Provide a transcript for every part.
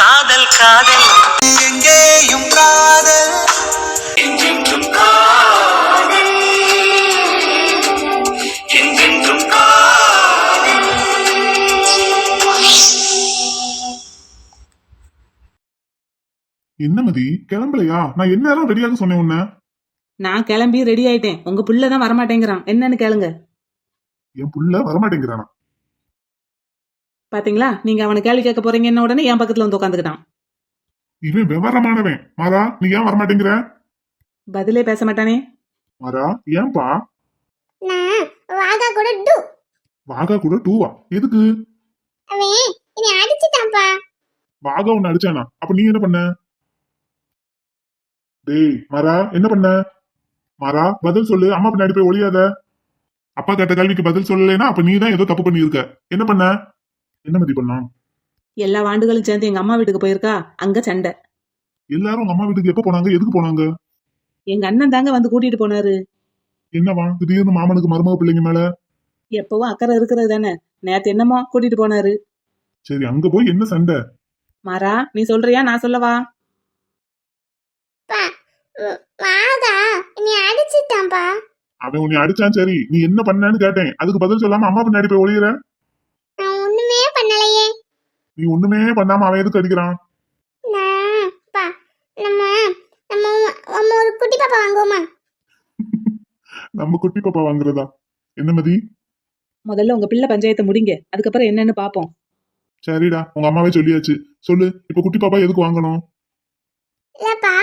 காதல் காதல். எங்கேயும் காதல். என்றென்றும் காதல். என்ன மதி கிளம்பலையா? நான் என்ன நேரம் ரெடியாக சொன்னேன் உன்ன? நான் கிளம்பி ரெடி ஆயிட்டேன். உங்க புள்ள தான் வரமாட்டேங்கிறான். என்னன்னு கேளுங்க. என் புள்ள வரமாட்டேங்கிறானா? பாத்தீங்களா? நீங்க அவனை கேள்வி கேட்க போறீங்கன்னு உடனே என் பக்கத்துல வந்து உட்காந்துக்கிட்டான். இவன் விவரமானவன். மாறா நீ ஏன் வரமாட்டேங்கிற? பதிலே பேச மாட்டானே. மாறா ஏன்பா? நான் வாகா கூட டு. வாகா கூட டூவா? எதுக்கு? அவன் என்னை அடிச்சுட்டான்ப்பா. வாகா உன்னை அடிச்சானா? அப்ப நீ என்ன பண்ண? டேய் மாறா என்ன பண்ண? மாறா பதில் சொல்லு. அம்மா பின்னாடி போய் ஒளியாத அப்பா கேட்ட கேள்விக்கு பதில் சொல்லலைன்னா அப்ப நீ தான் ஏதோ தப்பு பண்ணியிருக்க. என்ன பண்ண? என்ன மதி பண்ணா? எல்லா வாண்டுகளும் சேர்ந்து எங்க அம்மா வீட்டுக்கு போயிருக்கா? அங்க சண்டை. எல்லாரும் உங்க அம்மா வீட்டுக்கு எப்ப போனாங்க? எதுக்கு போனாங்க? எங்க அண்ணன் தாங்க வந்து கூட்டிட்டு போனாரு. என்னவா? திடீர்னு மாமனுக்கு மருமக பிள்ளைங்க மேல? எப்பவும் அக்கறை இருக்கிறது தானே. நேத்து என்னமோ கூட்டிட்டு போனாரு. சரி அங்க போய் என்ன சண்டை? மாறா நீ சொல்றியா? நான் சொல்லவா? பா வ- வாகா என்னை அடிச்சுட்டான்ப்பா அவன் உன்னை அடிச்சான் சரி. நீ என்ன பண்ணேன்னு கேட்டேன். அதுக்கு பதில் சொல்லாம அம்மா பின்னாடி போய் ஒளியிற? நீ ஒண்ணுமே பண்ணாம அவன் எதுக்கு அடிக்கிறான்? நம்ம நம்ம நம்ம ஒரு குட்டி பாப்பா வாங்குவோமா? நம்ம குட்டி பாப்பா வாங்குறதா? என்ன மதி? முதல்ல உங்க பிள்ளை பஞ்சாயத்தை முடிங்க. அதுக்கப்புறம் என்னன்னு பாப்போம். சரிடா உங்க அம்மாவே சொல்லியாச்சு. சொல்லு இப்ப குட்டி பாப்பா எதுக்கு வாங்கணும்? இல்லப்பா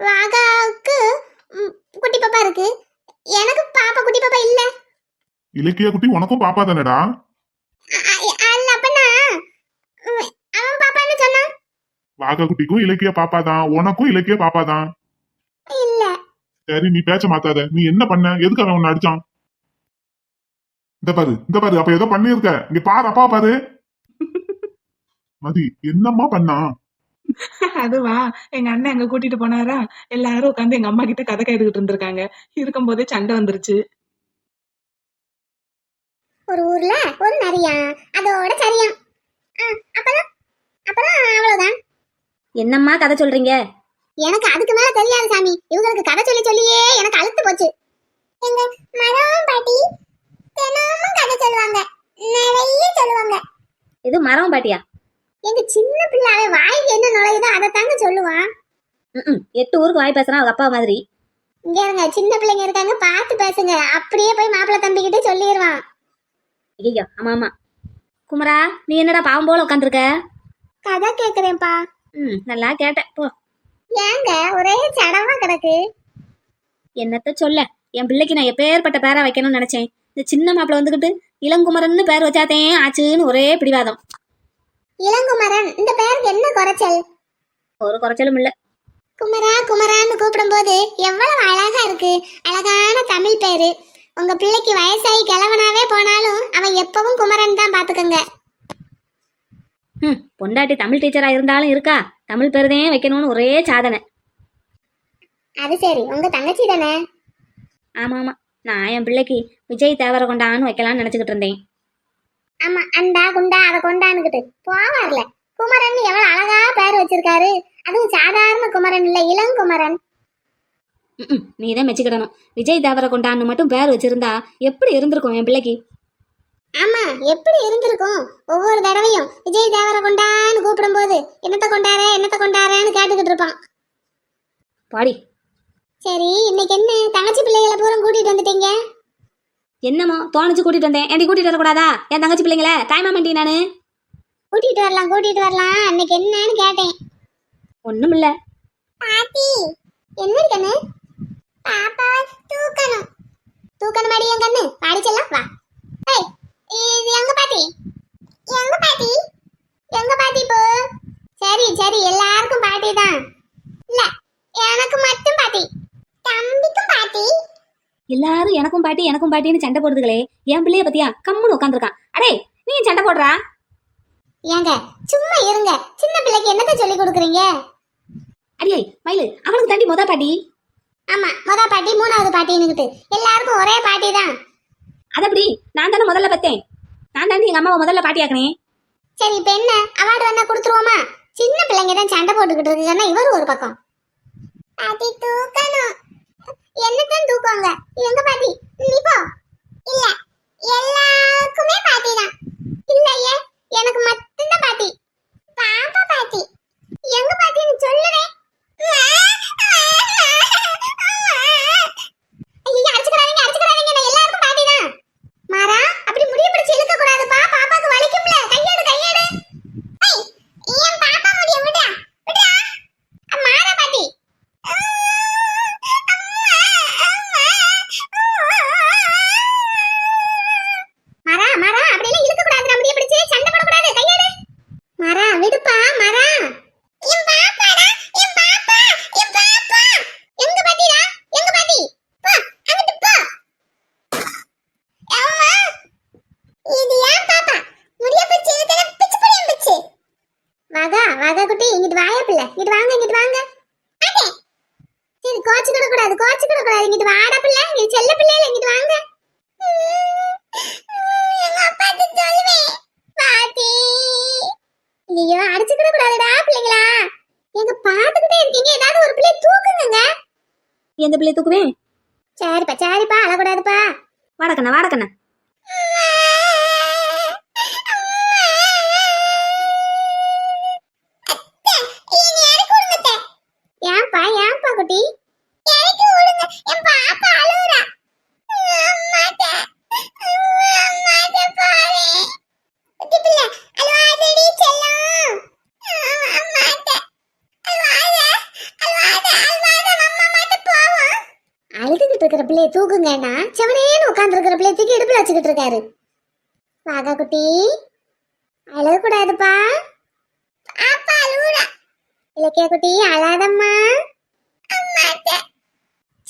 வாகாவுக்கு ம், குட்டி பாப்பா இருக்கு. எனக்கு பாப்பா குட்டி பாப்பா இல்ல. இலக்கிய குட்டி உனக்கும் பாப்பா தானடா அ- அ- அல்ல அப்பனா ம், அவன் பாப்பான்னு சொன்னான் வாகா குட்டிக்கும் இலக்கிய பாப்பா தான் உனக்கும் இலக்கிய பாப்பா தான் இல்ல. சரி நீ பேச்ச மாத்தாத. நீ என்ன பண்ண? எதுக்கு அவன் உன்னை அடிச்சான்? இந்த பாரு இந்த பாரு அப்ப ஏதோ பண்ணிருக்க இங்க பாரு அப்பா பாரு. மதி என்னம்மா பண்ணா? அதுவா எங்க அண்ணன் அங்க கூட்டிட்டு போனாரா? எல்லாரும் உட்காந்து எங்க அம்மா கிட்ட கதை கேட்டுக்கிட்டு இருந்திருக்காங்க. இருக்கும் போதே சண்டை வந்துருச்சு. ஒரு ஊர்ல ஒரு நரியா? அதோட சரியா. அப்பதான் அப்பதான் அவ்வளவுதான். என்னம்மா கதை சொல்றீங்க? எனக்கு அதுக்கு மேல தெரியாது சாமி. இவங்களுக்கு கதை சொல்லி சொல்லியே எனக்கு அழுத்து போச்சு. எங்க மரம் பாட்டி தினமும் கதை சொல்லுவாங்க. நிறைய சொல்லுவாங்க. இது மரம் பாட்டியா? எங்க சின்ன பிள்ளாவே வாய்க்கு என்ன நுழையுதோ அதை தாங்க சொல்லுவான். ம்ம். எட்டு ஊருக்கு வாய் பேசுறான் அவங்க அப்பா மாதிரி. இங்க இருங்க சின்ன பிள்ளைங்க இருக்காங்க பார்த்து பேசுங்க. அப்படியே போய் மாப்பிள்ளை தம்பிக்கிட்ட சொல்லிடுவான் ஐயோ ஆமா ஆமா. குமரா நீ என்னடா பாவம் போல உட்காந்துருக்க கதை கேக்குறேன்ப்பா. ம் நல்லா கேட்டேன். போ. ஏங்க ஒரே சடமா கிடக்கு. என்னத்த சொல்ல? என் பிள்ளைக்கு நான் எப்பேற்பட்ட பேரா வைக்கணும்னு நினைச்சேன். இந்த சின்ன மாப்பிள்ள வந்துகிட்டு இளங்குமரன்னு பேர் வச்சாதே ஆச்சுன்னு ஒரே பிடிவாதம். இளங்குமரன் இந்த பேருக்கு என்ன குறைச்சல்? ஒரு குறைச்சலும் இல்ல. குமரா குமரான்னு கூப்பிடும்போது எவ்வளவு அழகா இருக்கு. அழகான தமிழ் பேரு. உங்க பிள்ளைக்கு வயசாகி கிழவனாவே போனாலும் அவன் எப்பவும் குமரன் தான் பாத்துக்கோங்க. ம் பொண்டாட்டி தமிழ் டீச்சரா இருந்தாலும் இருக்கா? தமிழ் பேருதே வைக்கணும்னு ஒரே சாதனை. அது சரி உங்க தங்கச்சி தானே? ஆமா ஆமா நான் என் பிள்ளைக்கு விஜய் தேவரை கொண்டான்னு வைக்கலாம்னு நினைச்சுக்கிட்டு இருந்தேன். ஆமா அண்டா குண்டா அதை கொண்டான்னுகிட்டு போவார்ல. குமரன் எவ்வளவு அழகா பேர் வச்சிருக்காரு. அதுவும் சாதாரண குமரன் இல்ல இளங்குமரன். நீ தான் மெச்சுக்கிடணும். விஜய் தேவரை கொண்டான்னு மட்டும் பேர் வச்சிருந்தா எப்படி இருந்திருக்கும் என் பிள்ளைக்கு? ஆமா எப்படி இருந்திருக்கும்? ஒவ்வொரு தடவையும் விஜய் தேவரை கொண்டான்னு கூப்பிடும்போது என்னத்த கொண்டாரே என்னத்த கொண்டாரேன்னு கேட்டுக்கிட்டு இருப்பான். பாடி. சரி இன்னைக்கு என்ன? தங்கச்சி பிள்ளைகளை பூரா கூட்டிட்டு வந்துட்டீங்க? என்னமோ தோணுச்சு கூட்டிட்டு வந்தேன். ஏன்டி கூட்டிட்டு வரக்கூடாதா? என் தங்கச்சி பிள்ளைங்கள? தாய்மாமண்டி நானு. கூட்டிட்டு வரலாம் கூட்டிட்டு வரலாம். அன்னைக்கு என்னன்னு கேட்டேன். ஒண்ணும் இல்ல பாட்டி என்ன கண்ணு? பாப்பா தூக்கணும். தூக்கணும் அடி என் கண்ணு. வா. ஏய் இது எங்க பாட்டி? எங்க பாட்டி? எங்க பாட்டி இப்போ? சரி சரி எல்லாருக்கும் பாட்டி தான். இல்ல எனக்கு மட்டும் பாட்டி. தம்பிக்கும் பாட்டி. எல்லாரும் எனக்கும் பாட்டி எனக்கும் பாட்டின்னு சண்டை போடுதுகளே. என் பிள்ளைய பத்தியா? கம்முன்னு உட்காந்துருக்கான் அடே நீ சண்டை போடுறா? ஏங்க சும்மா இருங்க. சின்ன பிள்ளைக்கு என்னத்த சொல்லி கொடுக்குறீங்க? அடியே மயிலு அவனுக்கு தாண்டி மொத பாட்டி. ஆமா முத பாட்டி மூணாவது பாட்டின்னுகிட்டு. எல்லாருக்கும் ஒரே பாட்டி தான். அது அப்படி நான் தானே முதல்ல பத்தேன். நான் தானே எங்க அம்மாவை முதல்ல பாட்டி சரி இப்ப என்ன? அவார்டு வேணா கொடுத்துருவோமா? சின்ன பிள்ளைங்க தான் சண்டை போட்டுக்கிட்டு இருக்குன்னா இவர் ஒரு பக்கம். பாட்டி தூக்கணும். என்னத்தான் தூக்குவாங்க? எங்க பாட்டி? நீ போ. இல்ல எல்லாருக்குமே பாட்டி தான். இல்லையே எனக்கு மட்டும்தான் பாட்டி. பாப்பா பாட்டி. எங்க பாட்டின்னு சொல்லுவேன் ஐயோ அடிச்சுக்கிறாதீங்க அடிச்சுக்கிறாதீங்க நான் எல்லாருக்கும் பாட்டி தான் மாறா அப்படி முடிய பிடிச்சு இழுக்க கூடாதுப்பா பாப்பாக்கு வலிக்கும்ல கையெடு கையெடு ஏய், என் பாப்பா முடிய விடா விடா மாறா பாட்டி மரா மரா அப்படியெல்லாம் இழுக்க கூடாது நம்ம முடிய பிடிச்சு சண்டை போடக்கூடாது கையெடு மரா விடுப்பா மரா என் பாப்பாடா என் பாப்பா என் பாப்பா எங்க பாட்டிடா எங்க பாட்டி போ அங்கிட்டு போ அம்மா இது ஏன் பாப்பா முடிய பிடிச்சு இழுத்தன பிச்சு புடியும் பிச்சு வாகா வாகா குட்டி இங்கிட்டு வாயா பிள்ளை இங்கிட்டு வாங்க இங்கிட்டு வாங்க அடே சரி கோச்சு கூட கூடாது கோச்சு கூட கூடாது இங்கிட்டு வாடா பிள்ளை நீ செல்ல பிள்ளைல இங்கிட்டு வாங்க எங்க அப்பாட்ட சொல்லுவேன் பாட்டி ஐயோ அடிச்சுக்கிட கூடாதுடா பிள்ளைங்களா எங்க பாத்துக்கிட்டே இருக்கீங்க ஏதாவது ஒரு பிள்ளை தூக்குங்க எந்த பிள்ளைய தூக்குவேன் சரிப்பா சரிப்பா அழக்கூடாதுப்பா. வாடக்கண்ணா வாடக்கண்ணா ஏன்பா ஏன்பா குட்டி எனக்கு விடுங்க என் பாப்பா அழுகுறா அம்மாட்ட அம்மாட்ட பாரு குட்டி பிள்ளை அழுவாதடி செல்லம் அம்மாட்ட அழுவாத அழுவாத அழுவாத அம்மா மாட்ட போவோம் அழுதுகிட்டு இருக்கிற பிள்ளைய தூக்குங்கண்ணா செவனேன்னு உட்கார்ந்து இருக்கிற பிள்ளைய தூக்கி இடுப்புல வச்சுக்கிட்டு இருக்காரு. வாகா குட்டி. அழக்கூடாதுப்பா பாப்பா அழுகுறா இலக்கிய குட்டி அழாதம்மா.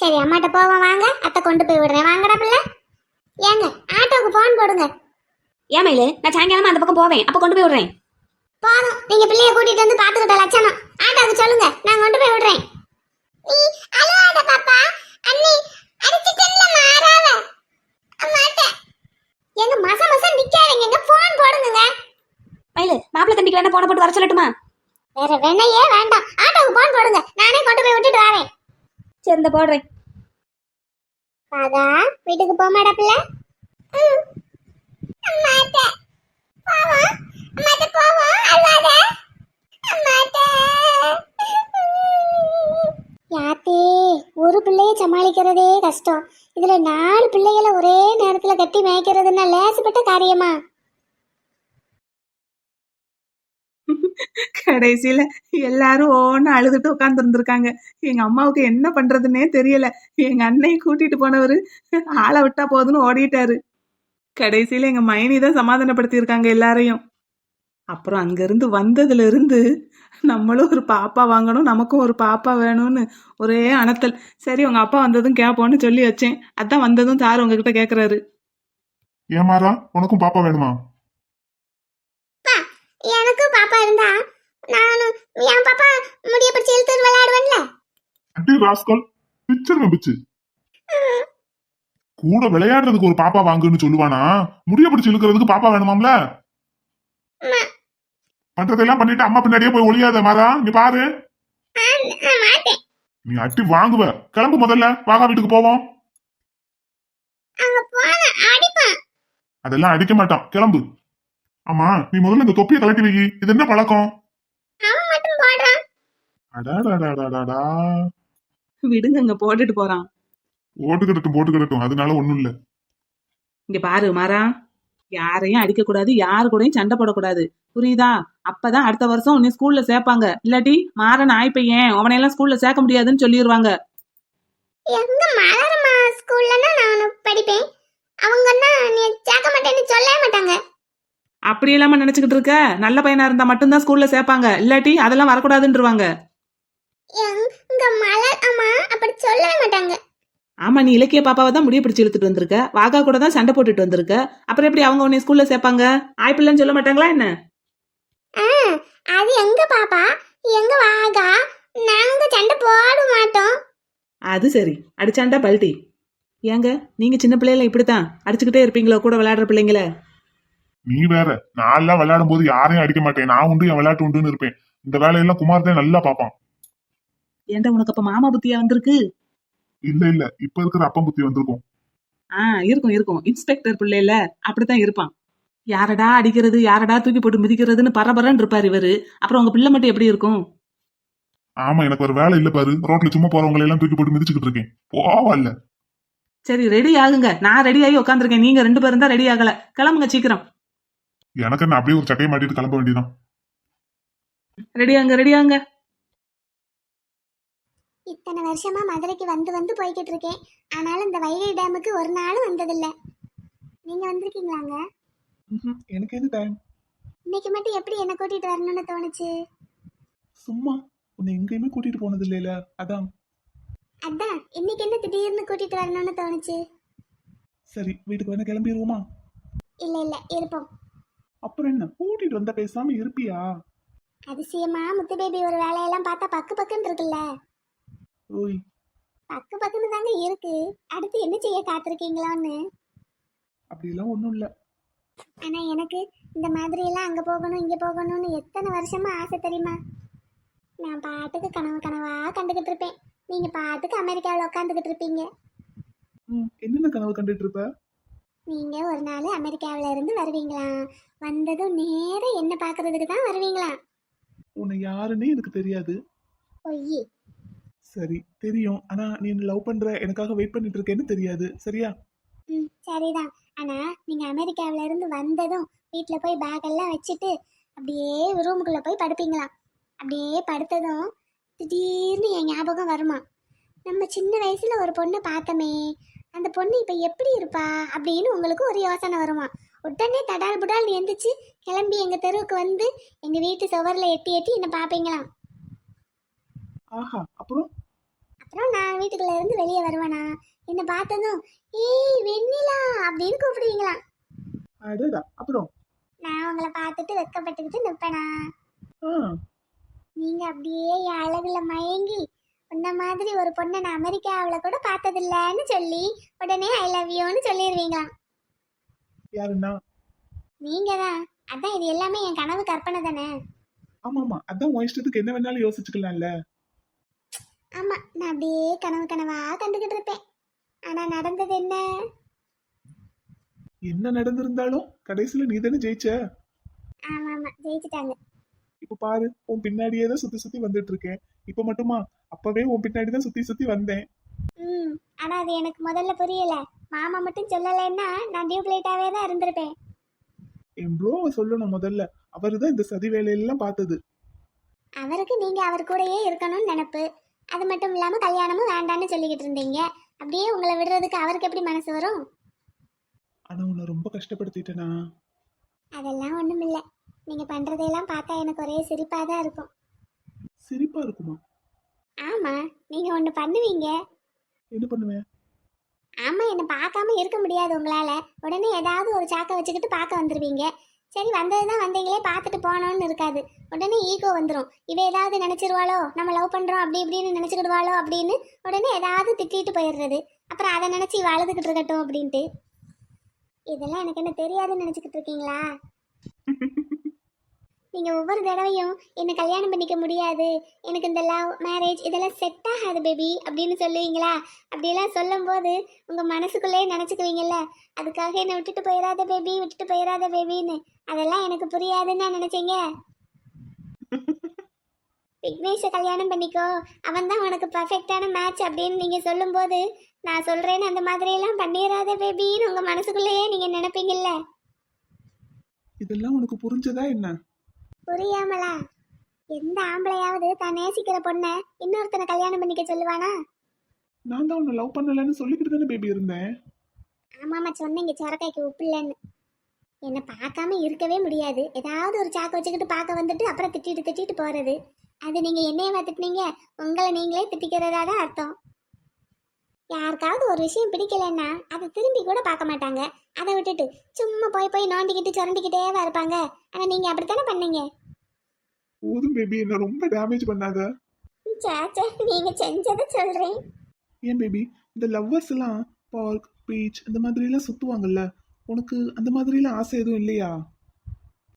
சரி அம்மாட்ட போவோம் வாங்க. அத்தை கொண்டு போய் விடுறேன். வாங்கடா பிள்ளை. ஏங்க ஆட்டோவுக்கு ஃபோன் போடுங்க. ஏன் மயிலு? நான் சாயங்காலமா அந்த பக்கம் போவேன். அப்ப கொண்டு போய் விடுறேன். போதும். நீங்க பிள்ளைய கூட்டிட்டு வந்து பாத்துக்கிட்ட லட்சணம். ஆட்டோவுக்கு சொல்லுங்க. நான் கொண்டு போய் விடுறேன். நீ அழுவாத பாப்பா. அண்ணி அடிச்சிட்டல்ல மாறாவ. அம்மாட்ட. எங்க மச மச நிக்காதீங்க. ஃபோன் போடுங்க மயிலு மாப்பிள்ளை தம்பிக்கு வேணா போன போட்டு வர சொல்லட்டுமா? வேற வேணையே வேண்டாம். ஆட்டோவுக்கு ஃபோன் போடுங்க. நானே கொண்டு போய் விட்டுட்டு வரேன். சரி இந்த போடுறேன். ராதா வீட்டுக்கு போமாடா பிள்ளை. ம். அம்மாட்ட. போவோம். அம்மாட்ட போவோம். அழுவாத அம்மாட்ட. யாத்தே ஒரு பிள்ளைய சமாளிக்கிறதே கஷ்டம். இதுல நாலு பிள்ளைகளை ஒரே நேரத்துல கட்டி மேய்க்கிறதுன்னா லேசுப்பட்ட காரியமா? கடைசியில எல்லாரும் ஓன்னு அழுதுட்டு உட்கார்ந்து இருந்திருக்காங்க எங்க அம்மாவுக்கு என்ன பண்றதுன்னே தெரியல. எங்க அன்னையை கூட்டிட்டு போனவரு ஆளை விட்டா போதுன்னு ஓடிட்டாரு. கடைசியில எங்க மைனி தான் சமாதானப்படுத்தி இருக்காங்க எல்லாரையும். அப்புறம் அங்கிருந்து வந்ததுல இருந்து நம்மளும் ஒரு பாப்பா வாங்கணும் நமக்கும் ஒரு பாப்பா வேணும்னு ஒரே அனத்தல். சரி உங்க அப்பா வந்ததும் கேட்போன்னு சொல்லி வச்சேன். அதான் வந்ததும் சார் உங்ககிட்ட கேக்குறாரு. ஏமாறா உனக்கும் பாப்பா வேணுமா? எனக்கும் பாப்பா இருந்தா நானும் என் பாப்பா முடிய பிடிச்சி இழுத்து விளையாடுவேன்ல. அடி ராஸ்கல் பிச்சர் பிச்சு கூட விளையாடுறதுக்கு ஒரு பாப்பா வாங்குன்னு சொல்லுவானா? முடிய பிடிச்சு இழுக்கிறதுக்கு பாப்பா வேணுமாம்ல? அம்மா. பண்றதெல்லாம் பண்ணிட்டு அம்மா பின்னாடியே போய் ஒளியாத மாறா நீ பாரு. நீ அட்டி வாங்குவ. கிளம்பு முதல்ல. வாகா வீட்டுக்கு போவோம். அங்க அதெல்லாம் அடிக்க மாட்டான். கிளம்பு. ஆமா நீ முதல்ல இந்த தொப்பியை கலட்டி வை. இது என்ன பழக்கம்? அடாடாடாடாடா விடுங்கங்க போட்டுட்டு போறான். போட்டுக்கிடட்டும் போட்டுக்கிடட்டும். அதனால ஒண்ணும் இல்ல. இங்க பாரு மாறா. யாரையும் அடிக்க கூடாது யாரு கூடயும் சண்டை போடக்கூடாது. புரியுதா? அப்பதான் அடுத்த வருஷம் உன்னை ஸ்கூல்ல சேர்ப்பாங்க. இல்லாட்டி மாறன் ஆய் பையன் அவனையெல்லாம் ஸ்கூல்ல சேர்க்க முடியாதுன்னு சொல்லிடுவாங்க எங்க மலரமா ஸ்கூல்லனா நான் படிப்பேன். அவங்கன்னா நீ சேர்க்க மாட்டேன்னு சொல்லவே மாட்டாங்க. அப்படி இல்லாம நினைச்சுக்கிட்டு இருக்க? நல்ல பையனா இருந்தா மட்டும்தான் ஸ்கூல்ல சேர்ப்பாங்க. இல்லாட்டி அதெல்லாம் வரக்கூடாதுன்றவாங்க. எங்க மலர் அம்மா அப்படி சொல்லவே மாட்டாங்க. ஆமா நீ இலக்கிய பாப்பாவை தான் முடிய பிடிச்சு இழுத்துட்டு வந்திருக்க. வாகா கூட தான் சண்டை போட்டுட்டு வந்திருக்க. அப்புறம் எப்படி அவங்க உன்னை ஸ்கூல்ல சேர்ப்பாங்க? ஆய்ப்பில்லைன்னு சொல்ல மாட்டாங்களா என்ன? ஆ, அது எங்க பாப்பா? எங்க வாகா? நாங்க சண்டை போட மாட்டோம். அது சரி. அடிச்சாண்டா பல்ட்டி. ஏங்க நீங்க சின்ன பிள்ளைல இப்படித்தான் அடிச்சுக்கிட்டே இருப்பீங்களோ கூட விளையாடுற பிள்ளைங்கள? நீ வேற. நான் எல்லாம் விளையாடும் போது யாரையும் அடிக்க மாட்டேன். நான் உண்டு என் விளையாட்டு உண்டுன்னு இருப்பேன். இந்த வேலையெல்லாம் குமார் தான் நல்லா பாப்பான். ஏன்டா உனக்கு அப்ப மாமா புத்தியா வந்திருக்கு? இல்ல இல்ல. இப்ப இருக்கிற அப்பன் புத்தி வந்திருக்கும். ஆ இருக்கும் இருக்கும். இன்ஸ்பெக்டர் பிள்ளைல அப்படித்தான் இருப்பான். யாரடா அடிக்கிறது யாரடா தூக்கி போட்டு மிதிக்கிறதுன்னு பரபரன்னு இருப்பாரு இவரு. அப்புறம் உங்க பிள்ளை மட்டும் எப்படி இருக்கும்? ஆமா எனக்கு ஒரு வேலை இல்ல பாரு. ரோட்ல சும்மா போறவங்களை எல்லாம் தூக்கி போட்டு மிதிச்சுக்கிட்டு இருக்கேன். போவா இல்ல சரி ரெடி ஆகுங்க. நான் ரெடி ஆகி உட்காந்துருக்கேன் நீங்க ரெண்டு பேரும் தான் ரெடி ஆகல. கிளம்புங்க சீக்கிரம். எனக்கு என்ன அப்படியே ஒரு சட்டையை மாட்டிட்டு கிளம்ப வேண்டியதான் ரெடி ஆங்க ரெடி ஆங்க இத்தனை வருஷமா மதுரைக்கு வந்து வந்து போய்கிட்டு இருக்கேன். ஆனாலும் இந்த வைகை டேமுக்கு ஒரு நாளும் வந்ததில்ல. நீங்க வந்திருக்கீங்களாங்க? எனக்கு எது டைம் இன்னைக்கு மட்டும் எப்படி என்ன கூட்டிட்டு வரணும்னு தோணுச்சு? சும்மா. உன்னை எங்கேயுமே கூட்டிட்டு போனது இல்லைல. அதான். அதான். இன்னைக்கு என்ன திடீர்னு கூட்டிட்டு வரணும்னு தோணுச்சு? சரி வீட்டுக்கு வேணா கிளம்பிடுவோமா இல்ல இல்ல. இருப்போம். அப்புறம் என்ன? கூட்டிட்டு வந்தா பேசாம இருப்பியா? அதிசயமா முத்து பேபி ஒரு வேலையெல்லாம் பார்த்தா பக்கு பக்குன்னு இருக்குல்ல? ஓய். பக்கு பக்குன்னு தாங்க இருக்கு. அடுத்து என்ன செய்ய காத்திருக்கீங்களான்னு? அப்படியெல்லாம் ஒன்றும் இல்லை. ஆனா எனக்கு இந்த மாதிரி எல்லாம் அங்க போகணும் இங்க போகணும்னு எத்தனை வருஷமா ஆசை தெரியுமா? நான் பாட்டுக்கு கனவு கனவா கண்டுகிட்டு இருப்பேன். நீங்க பாட்டுக்கு அமெரிக்காவில் உட்காந்துக்கிட்டு இருப்பீங்க. ம் என்னென்ன கனவு கண்டுட்டு இருப்ப? நீங்க ஒரு நாள் அமெரிக்காவில இருந்து வருவீங்களாம் வந்ததும் நேரா என்ன பார்க்கறதுக்கு தான் வருவீங்களாம் உன்னை யாருன்னே எனக்கு தெரியாது. பொய் சரி தெரியும். ஆனா நீ லவ் பண்ற எனக்காக வெயிட் பண்ணிட்டு இருக்கேன்னு தெரியாது. சரியா? ம் சரிதான். ஆனா நீங்க அமெரிக்காவில இருந்து வந்ததும் வீட்டில் போய் பேக் எல்லாம் வச்சுட்டு அப்படியே ரூமுக்குள்ள போய் படுப்பீங்களாம். அப்படியே படுத்ததும் திடீர்னு என் ஞாபகம் வருமா நம்ம சின்ன வயசுல ஒரு பொண்ணை பார்த்தோமே அந்த பொண்ணு இப்போ எப்படி இருப்பா அப்படின்னு உங்களுக்கு ஒரு யோசனை வருமா உடனே தடால் புடால் எந்திரிச்சு கிளம்பி எங்க தெருவுக்கு வந்து எங்க வீட்டு சுவரில் எட்டி எட்டி என்னை பார்ப்பீங்களாம். அப்புறம்? அப்புறம் நான் வீட்டுக்குள்ள இருந்து வெளியே வருவேனா? என்னை பார்த்ததும் ஏய் வெண்ணிலா அப்படின்னு கூப்பிடுவீங்களாம் அடடா அப்புறம் நான் உங்களை பார்த்துட்டு வெக்கப்பட்டுக்கிட்டு நிற்பேனா? ஆ. நீங்க அப்படியே என் அழகுல மயங்கி உன்ன மாதிரி ஒரு பொண்ணை நான் அமெரிக்காவில் கூட பார்த்ததில்லன்னு சொல்லி உடனே ஐ லவ் யூன்னு சொல்லிடுவீங்களாம் யாருன்னா? நீங்க தான் அதான் இது எல்லாமே என் கனவு கற்பனை தானே? ஆமா ஆமா அதான் உன் இஷ்டத்துக்கு என்ன வேணாலும் யோசிச்சுக்கலாம்ல. ஆமா நான் அப்படியே கனவு கனவா கண்டுகிட்டு இருப்பேன். ஆனா நடந்தது என்ன? என்ன நடந்திருந்தாலும் கடைசியில நீ தானே ஜெயிச்ச? ஆமா ஆமா ஜெயிச்சிட்டாங்க. இப்ப பாரு உன் பின்னாடியே தான் சுத்தி சுத்தி வந்துட்டு இருக்கேன் இப்ப மட்டுமா? அப்பவே உன் பின்னாடி தான் சுத்தி சுத்தி வந்தேன். ம் ஆனா அது எனக்கு முதல்ல புரியல. மாமா மட்டும் சொல்லலைன்னா நான் டியூப்லைட்டாவே தான் இருந்திருப்பேன். என் ப்ரோவை சொல்லணும் முதல்ல. அவரு தான் இந்த சதி வேலையெல்லாம் பார்த்தது. அவருக்கு நீங்க அவர் கூடயே இருக்கணும்னு நினப்பு. அது மட்டும் இல்லாம கல்யாணமும் வேண்டான்னு சொல்லிக்கிட்டு இருந்தீங்க. அப்படியே உங்களை விடுறதுக்கு அவருக்கு எப்படி மனசு வரும்? ஆனா உன்னை ரொம்ப கஷ்டப்படுத்திட்டேனா? அதெல்லாம் ஒண்ணும் இல்ல நீங்க பண்றதையெல்லாம் பார்த்தா எனக்கு ஒரே சிரிப்பா தான் இருக்கும். சிரிப்பா இருக்குமா? ஆமா நீங்க ஒண்ணு பண்ணுவீங்க. என்ன பண்ணுவேன்? ஆமா என்ன பார்க்காம இருக்க முடியாது உங்களால. உடனே ஏதாவது ஒரு சாக்கை வச்சுக்கிட்டு பார்க்க வந்துருவீங்க. சரி வந்தது தான் வந்தீங்களே பார்த்துட்டு போனோன்னு இருக்காது. உடனே ஈகோ வந்துடும் இவ ஏதாவது நினச்சிருவாளோ நம்ம லவ் பண்ணுறோம் அப்படி இப்படின்னு நினச்சிக்கிடுவாளோ அப்படின்னு உடனே ஏதாவது திட்டிட்டு போயிடுறது. அப்புறம் அதை நினச்சி வாழ்ந்துக்கிட்டு இருக்கட்டும் அப்படின்ட்டு. இதெல்லாம் எனக்கு என்ன தெரியாதுன்னு நினச்சிக்கிட்டு இருக்கீங்களா? நீங்கள் ஒவ்வொரு தடவையும் என்னை கல்யாணம் பண்ணிக்க முடியாது. எனக்கு இந்த லவ் மேரேஜ் இதெல்லாம் செட் ஆகாது பேபி அப்படின்னு சொல்லுவீங்களா? அப்படியெல்லாம் சொல்லும்போது உங்கள் மனசுக்குள்ளேயே நினச்சிக்குவீங்கல்ல. அதுக்காக என்னை விட்டுட்டு போயிடாத பேபி விட்டுட்டு போயிடாத பேபின்னு அதெல்லாம் எனக்கு புரியாதுன்னு நான் நினைச்சீங்க. விக்னேஷை கல்யாணம் பண்ணிக்கோ. அவன் தான் உனக்கு பர்ஃபெக்டான மேட்ச் அப்படின்னு நீங்க சொல்லும்போது நான் சொல்றேன்னு அந்த மாதிரியெல்லாம் பண்ணிடாத பேபின்னு உங்க மனசுக்குள்ளேயே நீங்க நினைப்பீங்கல்ல. இதெல்லாம் உனக்கு புரிஞ்சதா என்ன? புரியாமலா? எந்த ஆம்பளையாவது தான் நேசிக்கிற பொண்ணை இன்னொருத்தனை கல்யாணம் பண்ணிக்க சொல்லுவானா? நான் தான் உன்னை லவ் பண்ணலன்னு சொல்லிக்கிட்டு தானே பேபி இருந்தேன். ஆமாம்மா சொன்னீங்க சொரக்காய்க்கு உப்பு இல்லைன்னு. என்னை பார்க்காம இருக்கவே முடியாது. ஏதாவது ஒரு சாக்கை வச்சுக்கிட்டு பார்க்க வந்துட்டு அப்புறம் திட்டிட்டு திட்டிட்டு போகிறது அது நீங்கள் என்னையவா திட்டினீங்க? உங்களை நீங்களே திட்டிக்கிறதா தான் அர்த்தம். யாருக்காவது ஒரு விஷயம் பிடிக்கலன்னா அதை திரும்பி கூட பார்க்க மாட்டாங்க. அதை விட்டுட்டு சும்மா போய் போய் நோண்டிக்கிட்டு சுரண்டிக்கிட்டேவா இருப்பாங்க. ஆனால் நீங்கள் அப்படித்தானே பண்ணீங்க? போதும் பேபி என்ன ரொம்ப டேமேஜ் பண்ணாத? சேச்சே நீங்கள் செஞ்சதை சொல்கிறேன் ஏன் பேபி இந்த லவ்வர்ஸ் எல்லாம் பார்க் பீச் இந்த மாதிரி எல்லாம் சுத்துவாங்கல்ல? உனக்கு அந்த மாதிரி எல்லாம் ஆசை எதுவும் இல்லையா?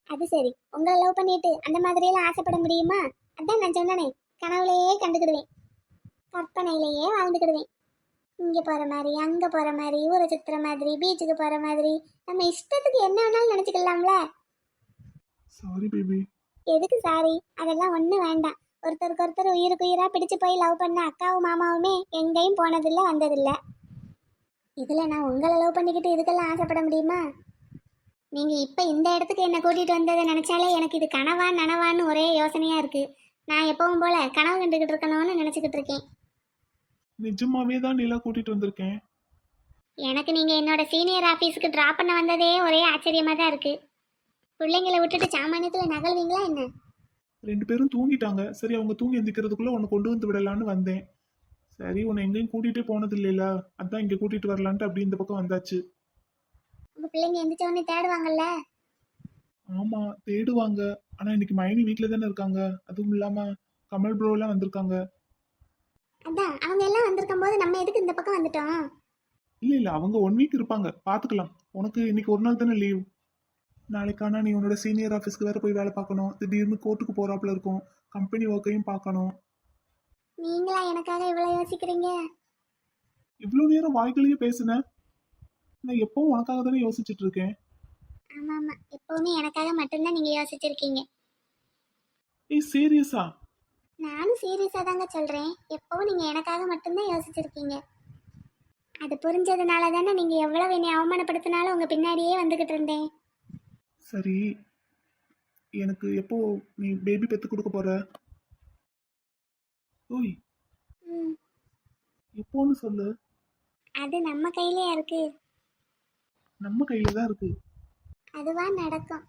அது சரி. உங்களை லவ் பண்ணிட்டு அந்த மாதிரியெல்லாம் ஆசைப்பட முடியுமா? அதான் நான் சொன்னனே கனவுலையே கண்டுக்கிடுவேன். கற்பனையிலேயே வாழ்ந்துக்கிடுவேன். இங்கே போகிற மாதிரி அங்கே போகிற மாதிரி ஊரை சுற்றுற மாதிரி பீச்சுக்கு போகிற மாதிரி நம்ம இஷ்டத்துக்கு என்ன வேணாலும் நினச்சிக்கலாம்ல? சாரி பேபி எதுக்கு சாரி அதெல்லாம் ஒன்றும் வேண்டாம். ஒருத்தருக்கு ஒருத்தர் உயிருக்கு உயிராக பிடிச்சு போய் லவ் பண்ண அக்காவும் மாமாவுமே எங்கேயும் போனதில்லை வந்ததில்லை. இதில் நான் உங்களை லவ் பண்ணிக்கிட்டு இதுக்கெல்லாம் ஆசைப்பட முடியுமா? நீங்கள் இப்போ இந்த இடத்துக்கு என்னை கூட்டிகிட்டு வந்ததை நினச்சாலே எனக்கு இது கனவா நனவான்னு ஒரே யோசனையாக இருக்குது நான் எப்பவும் போல கனவு கண்டுக்கிட்டு இருக்கணும்னு நினச்சிக்கிட்டு இருக்கேன். நிஜமாவே தான் நிலா கூட்டிட்டு வந்திருக்கேன். எனக்கு நீங்கள் என்னோட சீனியர் ஆஃபீஸுக்கு ட்ராப் பண்ண வந்ததே ஒரே ஆச்சரியமாக தான் இருக்குது பிள்ளைங்களை விட்டுட்டு சாமானியத்தில் நகல்வீங்களா என்ன? ரெண்டு பேரும் தூங்கிட்டாங்க. சரி அவங்க தூங்கி எந்திக்கிறதுக்குள்ள உன்னை கொண்டு வந்து விடலான்னு வந்தேன். சரி உன்னை எங்கேயும் கூட்டிகிட்டே போனது இல்லைல்ல அதான் இங்கே கூட்டிட்டு வரலான்ட்டு அப்படி இந்த பக்கம் வந்தாச்சு. உங்கள் பிள்ளைங்க எந்திரிச்ச உடனே தேடுவாங்கல்ல? ஆமா தேடுவாங்க. ஆனா இன்னைக்கு மைனி வீட்டில் தானே இருக்காங்க. அதுவும் இல்லாம கமல் ப்ரோ எல்லாம் வந்திருக்காங்க. அதான் அவங்க எல்லாம் வந்திருக்கும் போது நம்ம எதுக்கு இந்த பக்கம் வந்துட்டோம்? இல்ல இல்ல அவங்க ஒன் வீக் இருப்பாங்க. பாத்துக்கலாம். உனக்கு இன்னைக்கு ஒரு நாள் தானே லீவ் நாளைக்கானா நீ உன்னோட சீனியர் ஆஃபீஸ்க்கு வேற போய் வேலை பார்க்கணும். திடீர்னு கோர்ட்டுக்கு போறாப்புல இருக்கும். கம்பெனி ஒர்க்கையும் பார்க்கணும். நீங்களா எனக்காக இவ்வளோ யோசிக்கிறீங்க? இவ்வளோ நேரம் வாய்களையே பேசுனேன் நான் எப்பவும் உனக்காக தானே யோசிச்சுட்டு இருக்கேன். ஆமாம் ஆமாம் எப்போவுமே எனக்காக மட்டும்தான் நீங்கள் யோசிச்சிருக்கீங்க. ஏய் சீரியஸா? நானும் சீரியஸாக தாங்க சொல்கிறேன் எப்போவும் நீங்கள் எனக்காக மட்டும்தான் யோசிச்சிருக்கீங்க. அது புரிஞ்சதுனால தானே நீங்கள் எவ்வளோ என்னை அவமானப்படுத்தினாலும் உங்கள் பின்னாடியே வந்துக்கிட்டு இருந்தேன். சரி. எனக்கு எப்போ நீ பேபி பெத்து கொடுக்க போற? ஓய் எப்போன்னு சொல்லு. அது நம்ம கையிலேயே இருக்கு. நம்ம கையில தான் இருக்கு. அதுவா நடக்கும்.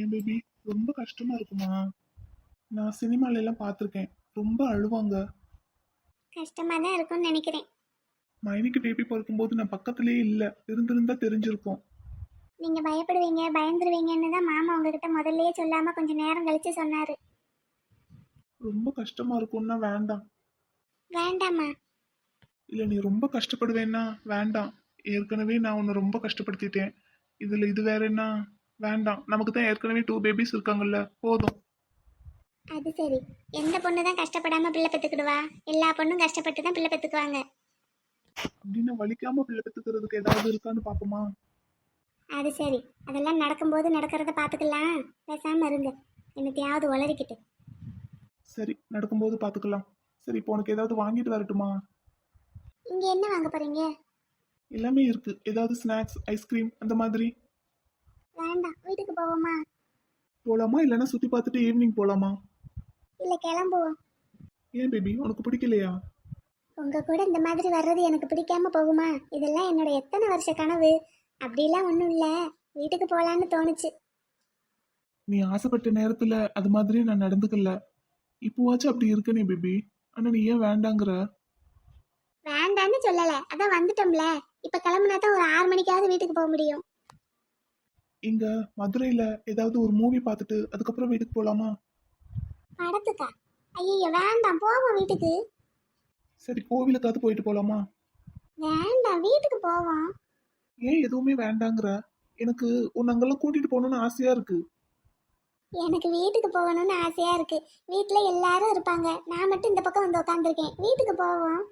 என் பேபி? ரொம்ப கஷ்டமா இருக்குமா? நான் சினிமால எல்லாம் பார்த்துருக்கேன். ரொம்ப அழுவாங்க. கஷ்டமாக தான் இருக்கும்னு நினைக்கிறேன். மைனிக்கு பேபி பிறக்கும்போது நான் பக்கத்துலயே இல்லை. இருந்திருந்தா தெரிஞ்சிருக்கும். நீங்கள் பயப்படுவீங்க பயந்துருவீங்கன்னு தான் மாமா உங்ககிட்ட முதல்லயே சொல்லாமல் கொஞ்சம் நேரம் கழித்து சொன்னார். ரொம்ப கஷ்டமா இருக்கும்னா வேண்டாம். வேண்டாம்மா. இல்லை நீ ரொம்ப கஷ்டப்படுவேன்னா வேண்டாம். ஏற்கனவே நான் உன்னை ரொம்ப கஷ்டப்படுத்திட்டேன். இதில் இது வேறன்னா வேண்டாம். நமக்கு தான் ஏற்கனவே டூ பேபிஸ் இருக்காங்கல்ல. போதும். அது சரி. எந்த பொண்ணு தான் கஷ்டப்படாமல் பிள்ளை பெற்றுக்கிடுவா எல்லா பொண்ணும் கஷ்டப்பட்டு தான் பிள்ளை பெற்றுக்குவாங்க அப்படின்னு வலிக்காம பிள்ளை பெற்றுக்கிறதுக்கு ஏதாவது இருக்கான்னு பார்ப்போமா அது சரி. அதெல்லாம் நடக்கும்போது நடக்கிறத பார்த்துக்கலாம். பேசாமல் இருங்க. என்னத்தையாவது உளறிக்கிட்டு. சரி நடக்கும்போது பார்த்துக்கலாம் சரி இப்போ உனக்கு ஏதாவது வாங்கிட்டு வரட்டுமா? இங்கே என்ன வாங்க போகிறீங்க எல்லாமே இருக்கு. ஏதாவது ஸ்நாக்ஸ் ஐஸ்கிரீம் அந்த மாதிரி. வேண்டாம் வீட்டுக்கு போவோமா? போலாமா? இல்லைன்னா சுற்றி பார்த்துட்டு ஈவினிங் போலாமா? இல்லை கிளம்புவோம். ஏன் பேபி உனக்கு பிடிக்கலையா? உங்கள் கூட இந்த மாதிரி வர்றது எனக்கு பிடிக்காம போகுமா? இதெல்லாம் என்னோட எத்தனை வருஷ கனவு. அப்படிலாம் ஒன்றும் இல்லை. வீட்டுக்கு போகலான்னு தோணுச்சு. நீ ஆசைப்பட்ட நேரத்துல அது மாதிரி நான் நடந்துக்கல. இப்போவாச்சும் அப்படி இருக்கனே பேபி. ஆனா நீ ஏன் வேண்டாங்கிற? வேண்டான்னு சொல்லலை. அதான் வந்துட்டோம்ல. இப்போ கிளம்புனா தான் ஒரு ஆறு மணிக்காவது வீட்டுக்கு போக முடியும். இங்க மதுரையில ஏதாவது ஒரு மூவி பார்த்துட்டு அதுக்கப்புறம் வீட்டுக்கு போலாமா? படத்துக்கா? ஐயோ வேண்டாம். போவோம் வீட்டுக்கு. சரி கோவிலுக்காவது போயிட்டு போலாமா? வேண்டாம். வீட்டுக்கு போவோம். ஏன் எதுவுமே வேண்டாங்கிற? எனக்கு உன்னை அங்கெல்லாம் கூட்டிட்டு போகணும்னு ஆசையா இருக்கு. எனக்கு வீட்டுக்கு போகணும்னு ஆசையா இருக்கு. வீட்டில் எல்லாரும் இருப்பாங்க. நான் மட்டும் இந்த பக்கம் வந்து உட்காந்துருக்கேன் வீட்டுக்கு போவோம்.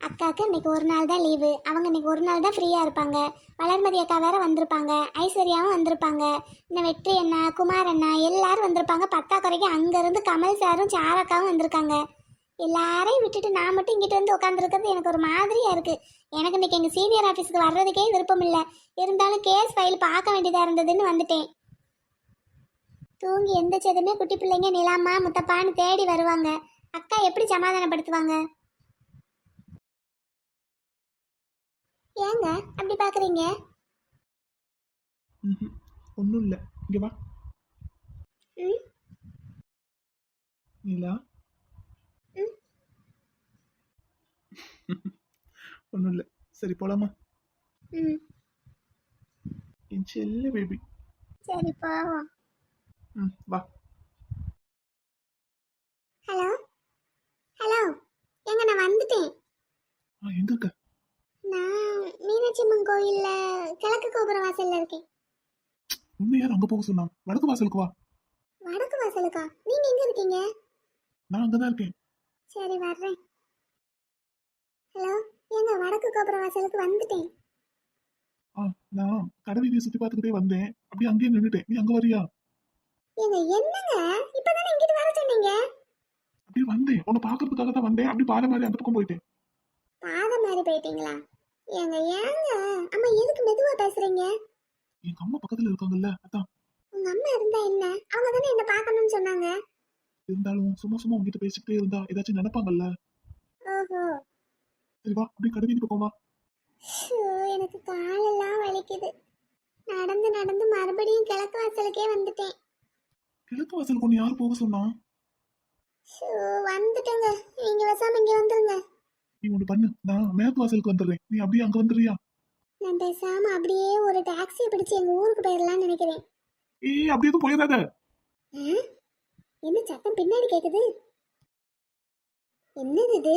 அக்காவுக்கு இன்னைக்கு ஒரு நாள் தான் லீவு அவங்க இன்னைக்கு ஒரு நாள் தான் ஃப்ரீயாக இருப்பாங்க. வளர்மதி அக்கா வேற வந்திருப்பாங்க. ஐஸ்வர்யாவும் வந்திருப்பாங்க. இந்த வெற்றி அண்ணா குமார் அண்ணா எல்லாரும் வந்திருப்பாங்க. பத்தா குறைக்கு அங்கேருந்து கமல் சாரும் சாரக்காவும் வந்திருக்காங்க. எல்லாரையும் விட்டுட்டு நான் மட்டும் இங்கிட்டு வந்து உட்காந்துருக்கிறது எனக்கு ஒரு மாதிரியா இருக்கு. எனக்கு இன்னைக்கு எங்கள் சீனியர் ஆஃபீஸுக்கு வர்றதுக்கே விருப்பம் இல்லை. இருந்தாலும் கேஸ் ஃபைல் பார்க்க வேண்டியதாக இருந்ததுன்னு வந்துட்டேன். தூங்கி எந்திரிச்சதுமே குட்டி பிள்ளைங்க நிலாமா முத்தப்பான்னு தேடி வருவாங்க. அக்கா எப்படி சமாதானப்படுத்துவாங்க? ஏங்க அப்படி பாக்குறீங்க? ஒன்றும் இல்லை. இங்க வா. ம். நீலா. ம். ஒன்றும் இல்லை. சரி போலாமா? ம். என் செல்ல பேபி சரி போவோம். ம் வா. ஹலோ? ஹலோ ஏங்க நான் வந்துட்டேன். ஆ எங்க இருக்க? நான் மீனாட்சி அம்மன் கோயில்ல கிழக்கு கோபுர வாசல்ல இருக்கேன். உன்னை யார் அங்க போக சொன்னா? வடக்கு வாசலுக்கு வா. வடக்கு வாசலுக்கா? நீங்க எங்க இருக்கீங்க? நான் அங்கதான் இருக்கேன். சரி வர்றேன். ஹலோ ஏங்க வடக்கு கோபுர வாசலுக்கு வந்துட்டேன். ஆ நான் கடை வீதியை சுத்தி பார்த்துக்கிட்டே வந்தேன். அப்படியே அங்கேயே நின்னுட்டேன் நீ அங்க வரியா? ஏங்க என்னங்க? இப்பதானே இங்கிட்டு வர சொன்னீங்க? அப்படியே வந்தேன். உன்னை பாக்குறதுக்காக தான் வந்தேன். அப்படி பாதை மாதிரி அந்த பக்கம் போயிட்டேன். பாதை மாதிரி போயிட்டீங்களா? ஏங்க ஏங்க? அம்மா எதுக்கு மெதுவா பேசுறீங்க? எங்க அம்மா பக்கத்துல இருக்காங்கல்ல அதான். உங்க அம்மா இருந்தா என்ன? அவங்க தானே என்ன பார்க்கணும்னு சொன்னாங்க? இருந்தாலும் சும்மா சும்மா உங்ககிட்ட பேசிக்கிட்டே இருந்தா ஏதாச்சும் நினைப்பாங்கல்ல. ஓஹோ. சரி வா. அப்படியே கடை வீதி பக்கம் வா ஷோ, எனக்கு காலெல்லாம் வலிக்குது. நடந்து நடந்து மறுபடியும் கிழக்கு வாசலுக்கே வந்துட்டேன். கிழக்கு வாசலுக்கு ஒன்று யார் போக சொன்னா? வந்துட்டேங்க. நீங்க பேசாம இங்க வந்துருங்க. நீ ஒண்ணு பண்ணு. நான் மேற்கு வாசலுக்கு வந்துடுறேன். நீ அப்படியே அங்க வந்துடுறியா? நான் பேசாம அப்படியே ஒரு டாக்ஸியை பிடிச்சு எங்க ஊருக்கு போயிடலாம்னு நினைக்கிறேன். ஏய் அப்படியே எதுவும் போயிடாத? என்ன சத்தம் பின்னாடி கேக்குது? என்னது இது?